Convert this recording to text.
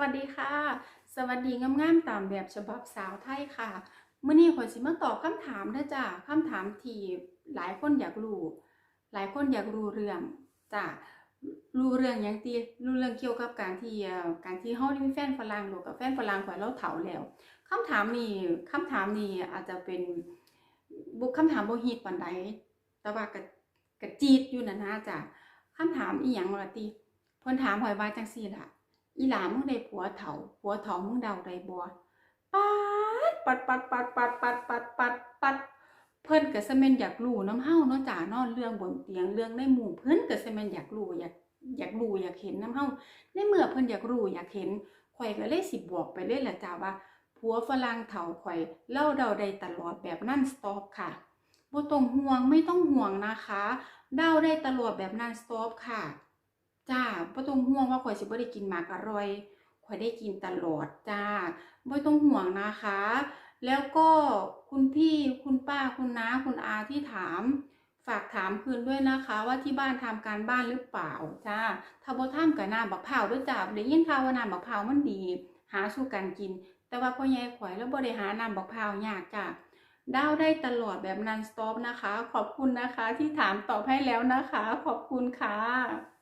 วัสดีค่ะ สวัสดีงามๆตามแบบฉบับสาวไทยค่ะมื้อนี้ขอยสิมาตอบคำถามเด้อจ้ะคำถามที่หลายคนอยากรู้ หลายคนอยากรู้เรื่องจ้ะรู้เรื่องหยังติรู้เรื่องเกี่ยวกับการที่การที่เฮาได้มีแฟนฝรั่งหรือกับแฟนฝรั่งข่อยเราเฒ่าแล้วคำถามนี้คำถามนี้อาจจะเป็นบ่คำถามบ่ฮิตปานใดแต่ว่าก็ก็จี๊ดอยู่นั่นะจ้ะคำถามอีหยังว่าติเพิ่นถามข่อยว่าจังซี่ล่ะ อีหลามึงได้ผัวเฒ่าผัวเฒ่ามึงเดาได้บ่ปัดปัดปัดปัดปัดปัดปัดปัดปัดเพิ่อนก็ซะแม่นอยากรู้นำเฮาเนาะจ้านาะเรื่องบนเตียงเรื่องในหมู่เพิ่อนก็ซะแม่นอยากรู้อยากอยากรู้อยากเห็นน้ำเฮาในเมื่อเพิ่อนอยากรู้อยากเห็นข่อยก็เลยสิบบอกไปเลยละจ้าว่าผัวฝรั่งเฒ่าข่อยเล่าเดาได้ตลอดแบบนั่นสต็อปค่ะบ่ต้องห่วงไม่ต้องห่วงนะคะ เดาได้ตลอดแบบนั่นสต็อปค่ะ บ่ต้องห่วงว่าข่อยสิบ่ได้กินหมากอร่อยข่อยได้กินตลอดจ้าบ่ต้องห่วงนะคะ แล้วก็คุณพี่คุณป้าคุณน้าคุณอาที่ถาม ฝากถามคืนด้วยนะคะ ว่าที่บ้านทำการบ้านหรือเปล่าจ้าถ้าบ่ทำก็น้ำบักพร้าด้วยจ้าได้ยินข่าวว่าน้ำบักพร้ามันดี หาสู่กันกิน แต่ว่าพ่อใหญ่ข่อยแล้วบ่ได้หาน้ำบักพร้ายากจ้าดาวได้ตลอดแบบนันสต็อปนะคะ ขอบคุณนะคะที่ถามตอบให้แล้วนะคะ ขอบคุณค่ะ